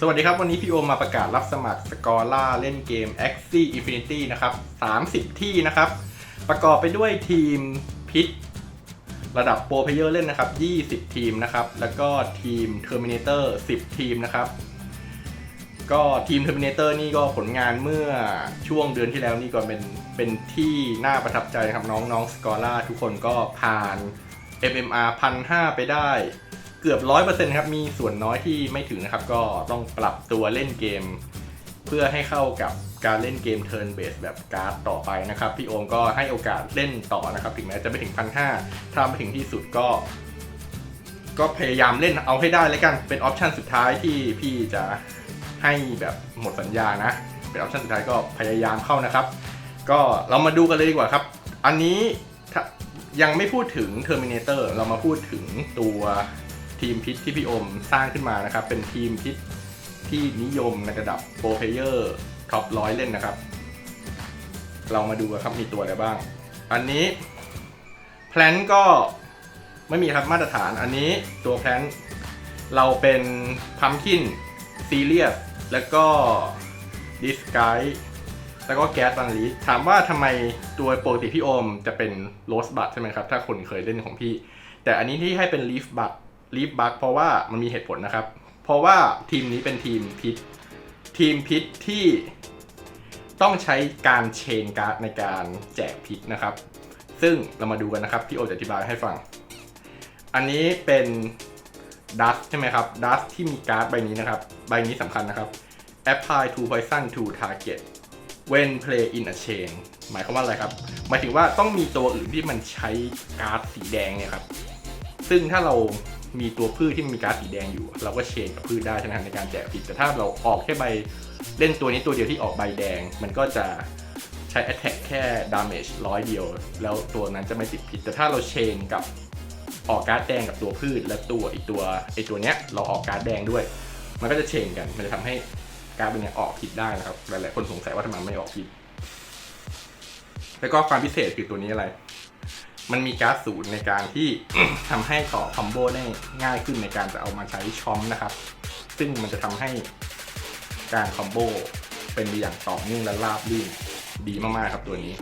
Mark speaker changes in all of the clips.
Speaker 1: สวัสดีครับ วันนี้พี่โอมมาประกาศรับสมัครสกอร่าเล่นเกม Axie Infinity นะครับ 30 ที่นะครับ ประกอบไปด้วยทีมพิษระดับโปรเพเยอร์เล่นนะครับ 20 ทีมนะครับ แล้วก็ทีม Terminator 10 ทีมนะครับ ก็ทีม Terminator นี่ก็ผลงานเมื่อช่วงเดือนที่แล้วนี่ก็เป็นเป็นที่น่าประทับใจนะครับน้องน้องสกอร่าทุกคนก็ผ่าน MMR 1,500 ไปได้ เกือบ100%ครับ มีส่วนน้อยที่ไม่ถึงนะครับ ก็ต้องปรับตัวเล่นเกม เพื่อให้เข้ากับการเล่นเกม Turn Based แบบการ์ดต่อไปนะครับ พี่โอมก็ให้โอกาสเล่นต่อนะครับ ถึงแม้จะไม่ถึง1,500ถ้าไม่ถึงที่สุดก็ ก็พยายามเล่นเอาให้ได้แล้วกันเป็นออปชันสุดท้ายที่พี่จะให้แบบหมดสัญญานะเป็นออปชันสุดท้ายก็พยายามเข้านะครับ ก็เรามาดูกันเลยดีกว่าครับ อันนี้ยังไม่พูดถึง Terminator เรามาพูดถึงตัว ทีมพิษที่พี่อมสร้างขึ้นมานะครับ เป็นทีมพิษที่นิยมในระดับโปรเพเยอร์ท็อปร้อยเล่นนะครับ เรามาดูกันครับมีตัวอะไรบ้าง อันนี้แพลนก็ไม่มีครับมาตรฐาน อันนี้ตัวแพลนเราเป็นพัมคินซีเรียสแล้วก็ดิสไกแล้วก็แก๊สบันลีถามว่าทำไมตัวปกติพี่โอมจะเป็นโรสบัตใช่ไหมครับ ถ้าคนเคยเล่นของพี่ แต่อันนี้ที่ให้เป็นลีฟบัต ลีฟบัคเพราะว่ามันมีเหตุผลนะครับ เพราะว่าทีมนี้เป็นทีมพิษทีมพิษที่ต้องใช้การเชนการ์ดในการแจกพิษนะครับ ซึ่งเรามาดูกันนะครับ พี่โอจะอธิบายให้ฟัง อันนี้เป็นดัสใช่ไหมครับดัสที่มีการ์ดใบนี้นะครับ ใบนี้สำคัญนะครับ apply to poison to target when play in a chain หมายความว่าอะไรครับ หมายถึงว่าต้องมีตัวอื่นที่มันใช้การ์ดสีแดงเนี่ยครับ ซึ่งถ้าเรา มีตัวพืชที่มีการ์ดสีแดงอยู่ เราก็เชนกับพืชได้ใช่ไหมในการแจกพิษแต่ถ้าเราออกแค่ใบเล่นตัวนี้ตัวเดียวที่ออกใบแดง มันก็จะใช้ attack แค่ damage ร้อยเดียว แล้วตัวนั้นจะไม่ติดพิษแต่ถ้าเราเชนกับออกการ์ดแดงกับตัวพืช และตัวอีกตัวไอตัวเนี้ยเราออกการ์ดแดงด้วย มันก็จะเชนกันมันจะทำให้การ์ดเป็นเนี้ยออกพิษได้นะครับหลายๆคนสงสัยว่าทำไมไม่ออกพิษแล้วก็ความพิเศษคือตัวนี้อะไร มันมีการ์ดศูนย์ในการที่ทำให้ต่อคอมโบได้ง่ายขึ้นในการจะเอามาใช้ชอมนะครับ ซึ่งมันจะทำให้การคอมโบเป็นอย่างต่อเนื่องและราบรื่นดีมากๆครับตัวนี้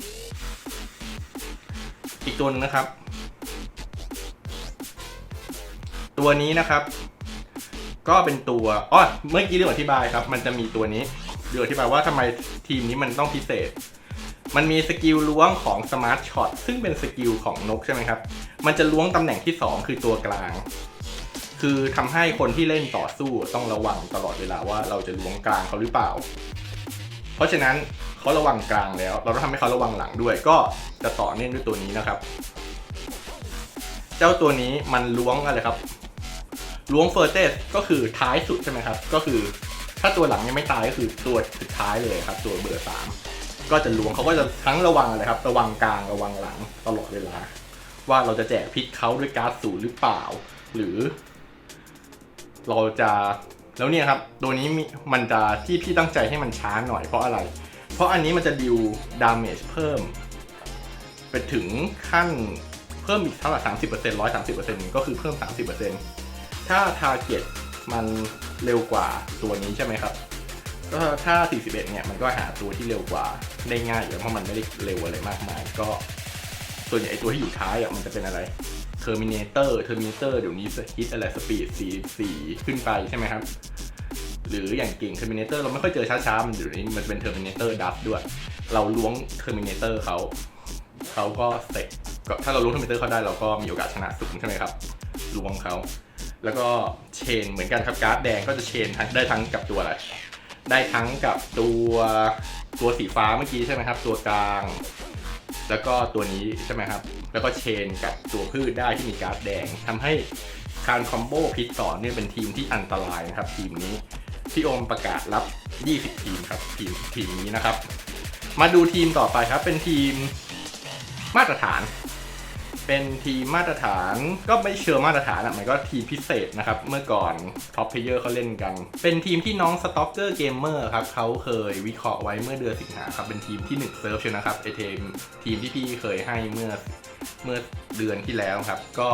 Speaker 1: อีกตัวหนึงนะครับ ตัวนี้นะครับ ก็เป็นตัวอ๋อเมื่อกี้เรื่องอธิบายครับ มันจะมีตัวนี้เรื่องอธิบายว่าทำไมทีมนี้มันต้องพิเศษ มันมีสกิลล้วงของ Smart Shot ซึ่งเป็นสกิลของนกใช่ไหมครับ มันจะล้วงตำแหน่งที่ 2 คือตัวกลาง คือทำให้คนที่เล่นต่อสู้ต้องระวังตลอดเวลาว่าเราจะล้วงกลางเขาหรือเปล่า เพราะฉะนั้นเขาระวังกลางแล้ว เราต้องทำให้เขาระวังหลังด้วย ก็จะต่อเนื่องด้วยตัวนี้นะครับ เจ้าตัวนี้มันล้วงอะไรครับ ล้วงเฟอร์เตสก็คือท้ายสุดใช่ไหมครับ ก็คือถ้าตัวหลังยังไม่ตายก็คือตัวสุดท้ายเลยครับ ตัวเบอร์สาม ก็จะล้วงเขาก็จะทั้งระวังอะไรครับ ระวังกลางระวังหลังตลอดเวลา ว่าเราจะแจกพิษเขาด้วยการ์ดศูนย์หรือเปล่า หรือ เราจะแล้วเนี่ยครับตัวนี้มีมันจะที่พี่ตั้งใจให้มันช้าหน่อยเพราะอะไร เพราะอันนี้มันจะดิวดาเมจเพิ่ม ไปถึงขั้นเพิ่มอีกเท่าไหร่สามสิบเปอร์เซ็นต์ร้อยสามสิบเปอร์เซ็นต์ก็คือเพิ่มสามสิบเปอร์เซ็นต์ถ้าทาร์เก็ตมันเร็วกว่าตัวนี้ใช่ไหมครับ ก็ถ้า 41 เนี่ยมันก็หาตัวที่เร็วกว่าได้ง่ายอยู่แล้วเพราะมันไม่ได้เร็วอะไรมากมาย ก็ส่วนใหญ่ไอ้ตัวที่อยู่ท้ายอะมันจะเป็นอะไร Terminator Terminator เดี๋ยวนี้ฮิตอะไรสปีด44 ขึ้นไปใช่ไหมครับ หรืออย่างเก่ง Terminator เราไม่ค่อยเจอช้าๆ มันเดี๋ยวนี้มันจะเป็น Terminator d u s ด้วย เราล้วง Terminator เขาเขาก็เสร็จก็ถ้าเราล้วง Terminator เขาได้เราก็มีโอกาสชนะสูงใช่ไหมครับล้วงเขาแล้วก็เชนเหมือนกันครับการ์ดแดงก็จะเชนได้ทั้งกับตัวอะไร ได้ทั้งกับตัวตัวสีฟ้าเมื่อกี้ใช่ไหมครับ ตัวกลาง แล้วก็ตัวนี้ใช่ไหมครับ แล้วก็เชนกับตัวพืชได้ที่มีการ์ดแดงทำให้การคอมโบพิษต่อเนี่ยเป็นทีมที่อันตรายนะครับ ทีมนี้พี่โอมประกาศรับ 20 ทีมครับ ทีมทีมนี้นะครับ มาดูทีมต่อไปครับเป็นทีมมาตรฐาน เป็นทีมมาตรฐาน ก็ไม่เชิงมาตรฐานอะมันก็ทีมพิเศษนะครับ เมื่อก่อนท็อปเพลเยอร์เขาเล่นกัน เป็นทีมที่น้องสต็อกเกอร์เกมเมอร์ครับเขาเคยวิเคราะห์ไว้เมื่อเดือนสิงหาครับ เป็นทีมที่1เซิร์ฟใช่นะครับไอเทมทีมที่พี่เคยให้เมื่อเมื่อเดือนที่แล้วครับ ก็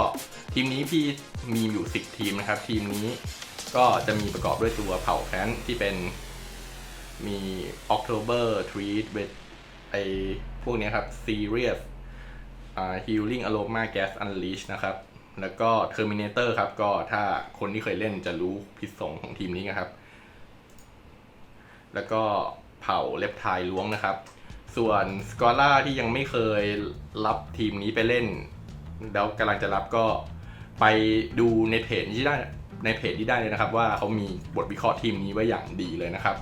Speaker 1: ทีมนี้พี่มีอยู่ 10 ทีมนะครับ ทีมนี้ก็จะมีประกอบด้วยตัวเผ่าแคนที่เป็นมี October Treat with ไอพวกนี้ครับ Serious Healing Aroma Gas Unleash นะครับ แล้วก็ Terminator ครับ ก็ถ้าคนที่เคยเล่นจะรู้พิษสงของทีมนี้นะครับ แล้วก็เผ่าเล็บทายล้วงนะครับ ส่วนสกอล่าที่ยังไม่เคยรับทีมนี้ไปเล่น แล้วกำลังจะรับก็ไปดูในเพจที่ได้ในเพจที่ได้เลยนะครับ ว่าเขามีบทวิเคราะห์ทีมนี้ไว้อย่างดีเลยนะครับ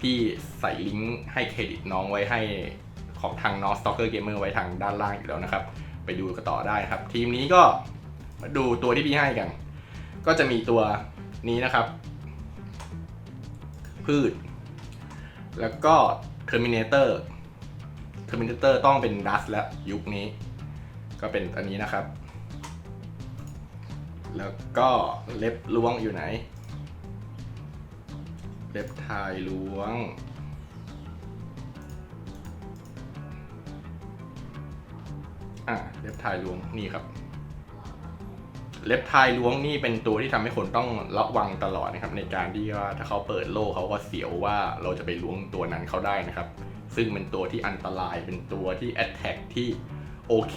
Speaker 1: พี่ใส่ลิงก์ให้เครดิตน้องไว้ให้ ของทางน้อง Stalker Gamer ไว้ทางด้านล่างอยู่แล้วนะครับ ไปดูกันต่อได้ครับ ทีมนี้ก็มาดูตัวที่พี่ให้กัน ก็จะมีตัวนี้นะครับ พืช แล้วก็ Terminator Terminator ต้องเป็นดัสแล้วยุคนี้ ก็เป็นอันนี้นะครับ แล้วก็เล็บล้วงอยู่ไหน เล็บทายล้วง อะเล็บทายล้วงนี่ครับ เล็บทายล้วงนี่เป็นตัวที่ทำให้คนต้องระวังตลอดนะครับ ในการที่ว่าถ้าเขาเปิดโล่เขาก็เสียวว่าเราจะไปล้วงตัวนั้นเขาได้นะครับ ซึ่งเป็นตัวที่อันตรายเป็นตัวที่แอ t แทกที่โอเค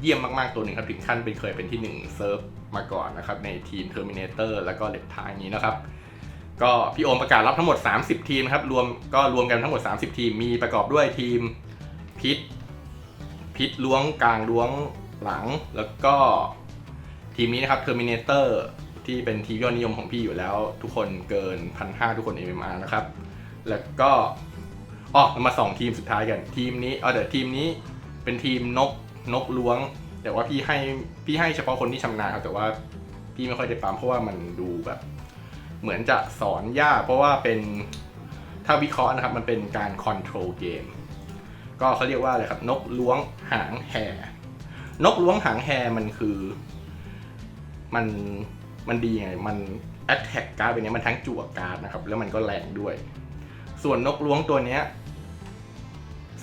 Speaker 1: เยี่ยมมากๆตัวหนึ่งครับ ถึงขั้นเป็นเคยเป็นที่1เซิร์ฟมาก่อนนะครับ ในทีม Terminator แล้วก็เล็บทายนี้นะครับ ก็พี่โอมประกาศรับทั้งหมด 30 ทีมครับรวมก็รวมกันทั้งหมด 30 ทีมมีประกอบด้วยทีมพิษ พิษล้วงกลางล้วงหลัง แล้วก็ทีมนี้นะครับ Terminator ที่เป็นทีมยอดนิยมของพี่อยู่แล้ว ทุกคนเกินพันห้าทุกคน MMR นะครับ แล้วก็อ๋อมาสองทีมสุดท้ายกัน ทีมนี้เอาเดี๋ยวทีมนี้เป็นทีมนกนกล้วง แต่ว่าพี่ให้พี่ให้เฉพาะคนที่ชำนาญครับแต่ว่าพี่ไม่ค่อยได้ปั๊มเพราะว่ามันดูแบบ เหมือนจะสอนยากเพราะว่าเป็นถ้าวิเคราะห์นะครับมันเป็นการคอนโทรลเกม ก็เขาเรียกว่าอะไรครับ นกล้วงหางแห่นกล้วงหางแห่มันคือ มันมันดีไง มัน attack การ์ดเป็นเนี้ยมันทั้งจั่วการ์ดนะครับ แล้วมันก็แรงด้วย ส่วนนกล้วงตัวเนี้ย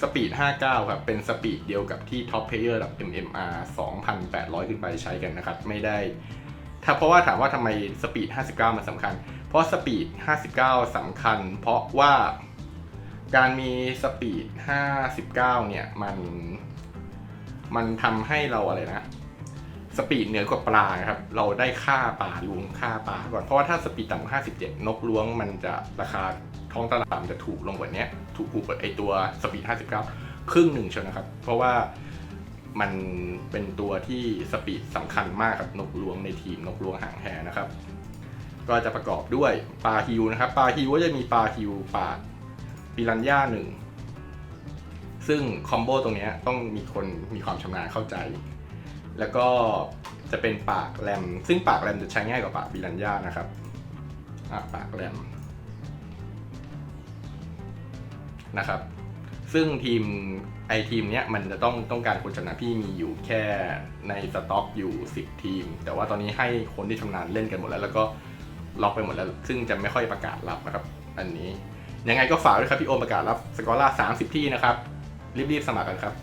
Speaker 1: สปีด 59 ครับ เป็นสปีดเดียวกับที่ท็อปเพลเยอร์ระดับ MMR 2,800 ขึ้นไปใช้กันนะครับ ไม่ได้ ถ้าเพราะว่าถามว่าทำไมสปีด 59 มันสำคัญ เพราะสปีด 59สำคัญ เพราะว่า การมีสปีด 59 เนี่ย มัน มันทำให้เราอะไรนะ สปีดเหนือกว่าปลาครับ เราได้ค่าปลาล้วงค่าปลาก่อน เพราะว่าถ้าสปีดต่ำกว่า57 นกล้วงมันจะราคาท้องตลาดจะถูกลงกว่านี้ถูกถูกกว่าไอตัวสปีด 59 ครึ่งหนึ่งเชียวนะครับ เพราะว่ามันเป็นตัวที่สปีดสำคัญมากครับนกล้วงในทีมนกล้วงหางแหนะครับ ก็จะประกอบด้วยปลาฮิวนะครับปลาฮิวก็จะมีปลาฮิวปาก ปิรันย่าหนึ่งซึ่งคอมโบตรงนี้ต้องมีคนมีความชำนาญเข้าใจ แล้วก็จะเป็นปากแรม ซึ่งปากแรมจะใช้ง่ายกว่าปากบิรันย่านะครับอะปากแรมนะครับ ซึ่งทีมไอทีมเนี้ยมันจะต้องต้องการคนชำนาญพี่มีอยู่แค่ในสต็อกอยู่ 10 ทีม แต่ว่าตอนนี้ให้คนที่ชำนาญเล่นกันหมดแล้ว แล้วก็ล็อกไปหมดแล้ว ซึ่งจะไม่ค่อยประกาศรับนะครับ อันนี้ ยังไงก็ฝากด้วยครับพี่โอมประกาศรับสกอร่า30 ที่นะครับรีบๆสมัครกันครับ